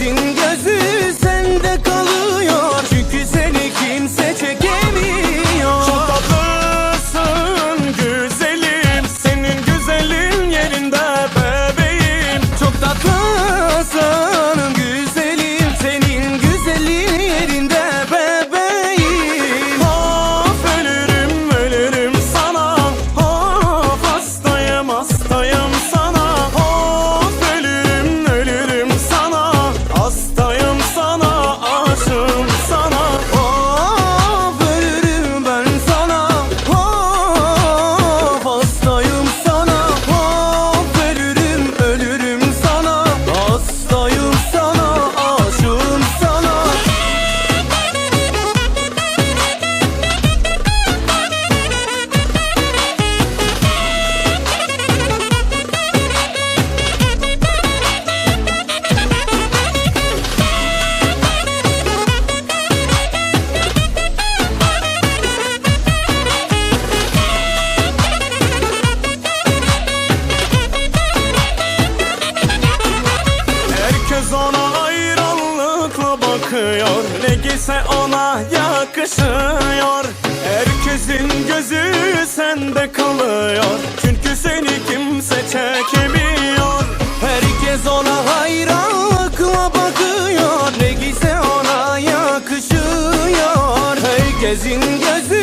amazing. sende kalıyor. Çünkü seni kimse çekemiyor. Herkes ona hayranlıkla bakıyor. Ne giyse ona yakışıyor. Herkesin gözü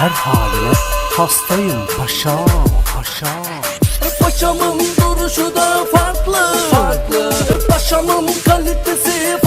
her haline Hastayım paşa paşa. Paşamın duruşu da farklı. Farklı. Paşamın kalitesi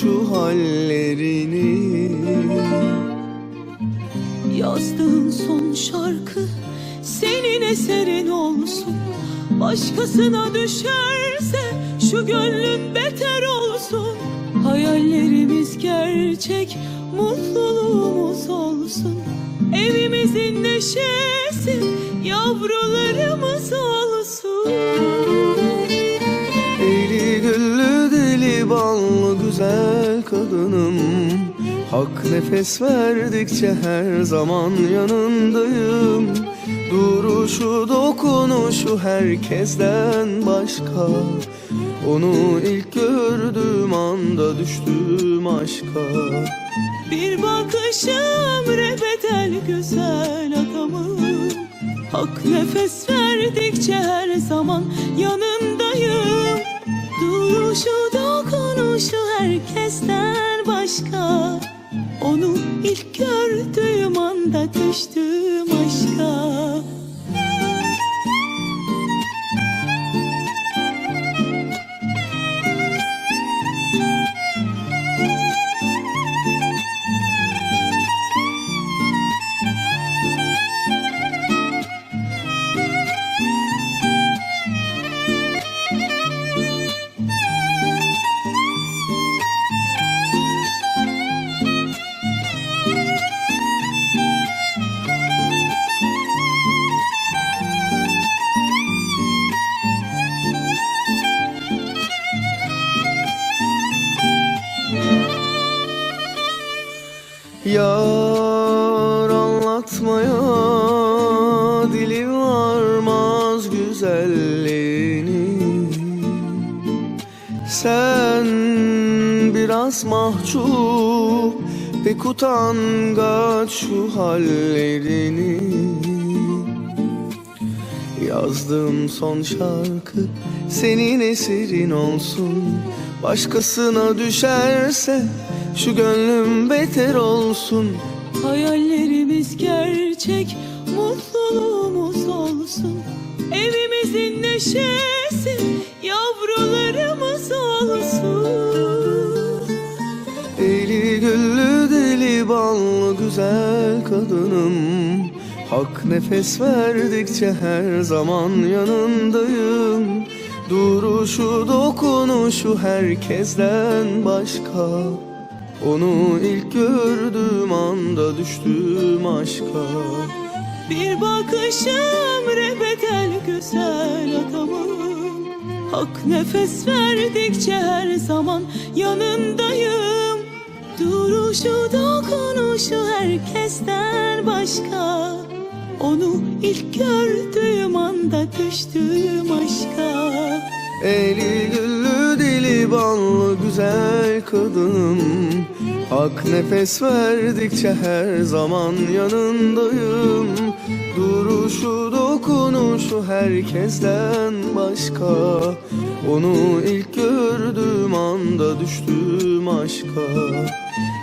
şu hallerini. Yazdığın son şarkı senin eserin olsun. Başkasına düşerse şu gönlün beter olsun. Hayallerimiz gerçek, mutluluğumuz olsun. Evimizin neşesi, yavrularımız olsun güzel kadınım. Hak nefes verdikçe her zaman yanındayım. Duruşu dokunuşu herkesten başka. Onu ilk gördüğüm anda düştüm aşka. Bir bakışım rebedel güzel adamım Hak nefes verdikçe her zaman yanındayım. Duruşu dokunuşu herkesten başka. Onu ilk gördüğüm anda düştüm aşka pek utangaç şu hallerini Yazdığım son şarkı senin eserin olsun Başkasına düşerse şu gönlüm beter olsun Hayallerimiz gerçek, mutluluğumuz olsun. Evimizin neşesi, yavrularımız olsun. Ballı güzel kadınım Hak nefes verdikçe her zaman yanındayım Duruşu dokunuşu herkesten başka Onu ilk gördüğüm anda düştüm aşka Bir bakışım rebedel güzel adamım. Hak nefes verdikçe her zaman yanındayım. Duruşu dokunuşu herkesten başka. Onu ilk gördüğüm anda düştüm aşka. Eli güllü dili ballı güzel kadınım Hak nefes verdikçe her zaman yanındayım Duruşu dokunuşu herkesten başka. Onu ilk gördüğüm anda düştüm aşka.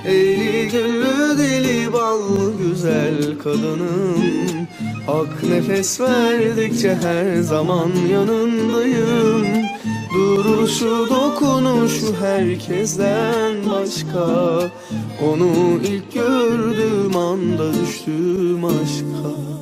Eli güllü dili ballı güzel kadınım. Hak nefes verdikçe her zaman yanındayım. Duruşu dokunuşu herkesten başka. Onu ilk gördüğüm anda düştüm aşka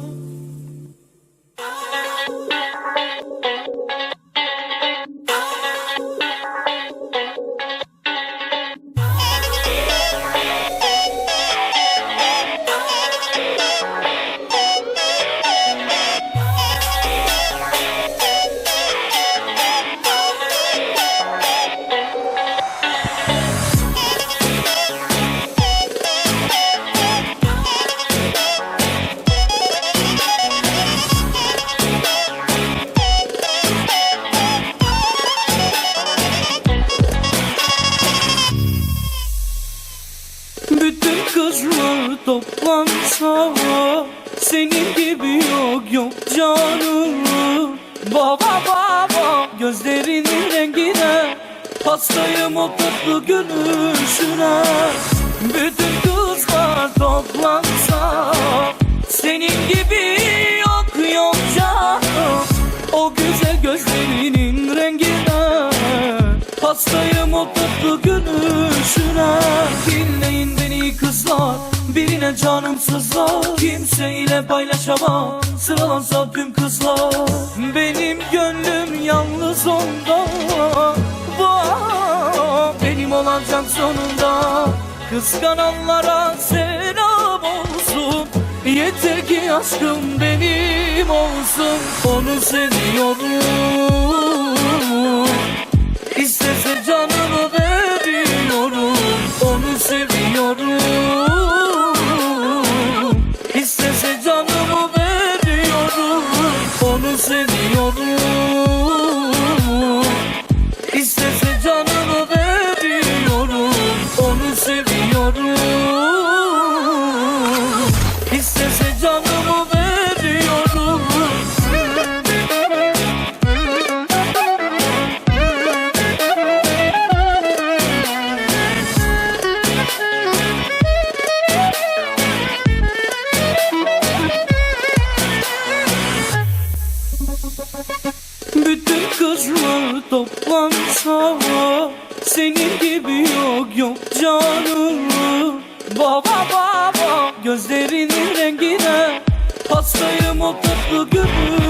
Hastayım o tatlı gülüşüne Bütün kızlar toplansa Senin gibi yok yok canım. O güzel gözlerinin rengine Hastayım o tatlı gülüşüne. Dinleyin beni kızlar Birine canım sızlar. Kimseyle paylaşamam Sıralansa tüm kızlar. Benim gönlüm yalnız onda. Benim olacak sonunda. Kıskananlara selam olsun. Yeter ki aşkım benim olsun. Onu seviyorum İstese canımı veriyorum Onu seviyorum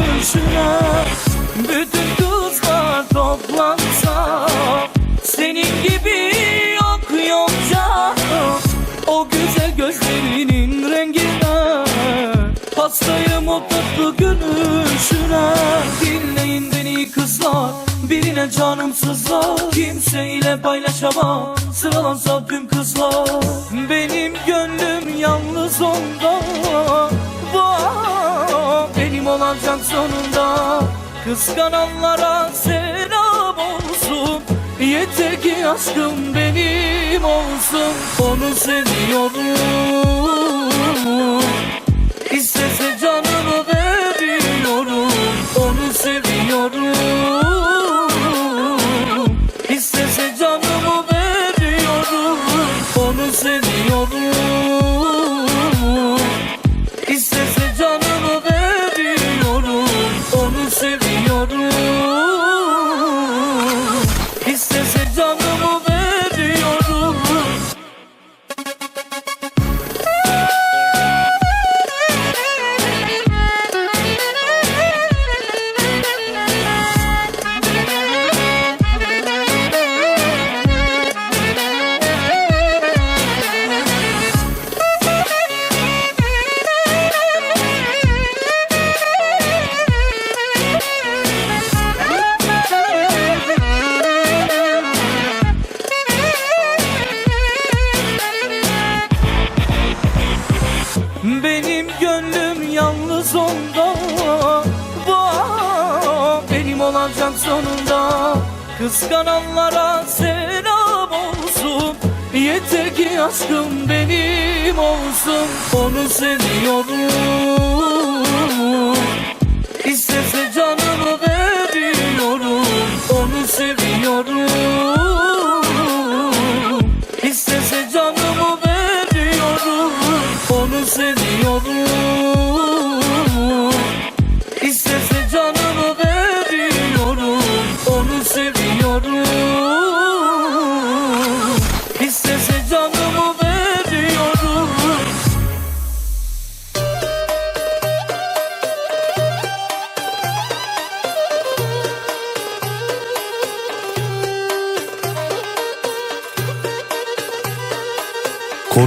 gülüşüne Bütün kızlar toplansa Senin gibi yok canım O güzel gözlerinin rengine Hastayım o tatlı gülüşüne Dinleyin beni kızlar Birine canım sızlar Kimseyle paylaşamam. Sıralansa tüm kızlar Benim gönlüm yalnız onda. Vah, Benim olacak sonunda. Kıskananlara selam olsun Yeter ki aşkım benim olsun. Onu seviyorum. İstese Kıskananlara selam olsun. Yeter ki aşkım benim olsun. Onu seviyorum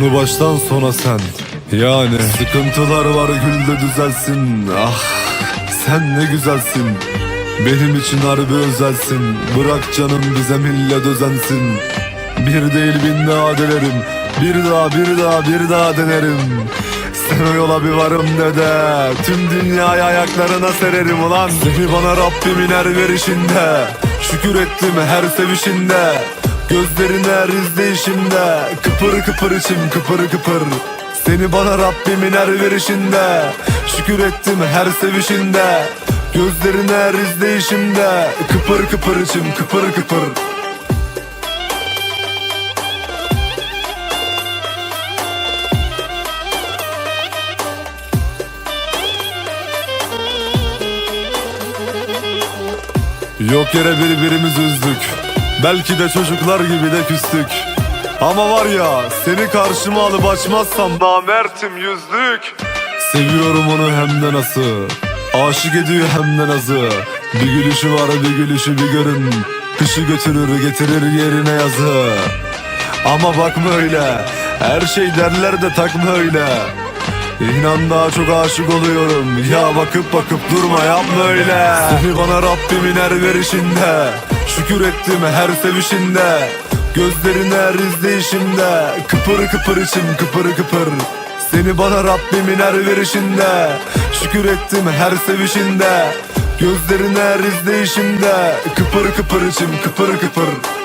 Konu baştan sona sen. Yani sıkıntılar var gül de düzelsin. Ah sen ne güzelsin. Benim için harbi özelsin. Bırak canım bize millet özensin. Bir değil bin daha denerim Bir daha bir daha bir daha denerim. Sen o yola bir varım dede Tüm dünyayı ayaklarına sererim ulan. Seni bana Rabbimin her verişinde. Şükür ettim her sevişinde Gözlerine her izleyişimde. Kıpır kıpır içim kıpır kıpır. Seni bana Rabbimin her verişinde. Şükür ettim her sevişinde. Gözlerine her izleyişimde. Kıpır kıpır içim kıpır kıpır. Yok yere birbirimizi üzdük Belki de çocuklar gibi de küstük. Ama var ya seni karşıma alıp açmazsam Namertim yüzlük. Seviyorum onu hem de nasıl. Aşık ediyor hem de nasıl Bir gülüşü var bir gülüşü bir görün. Kışı götürür getirir yerine yazı. Ama bakma öyle. Her şey derler de takma öyle. İnan daha çok aşık oluyorum. Ya bakıp bakıp durma yapma öyle. Seni bana Rabbimin her verişinde Şükür ettim her sevişinde Gözlerine her izleyişimde Kıpır kıpır içim kıpır kıpır. Seni bana Rabbimin her verişinde. Şükür ettim her sevişinde Gözlerine her izleyişimde Kıpır kıpır içim kıpır kıpır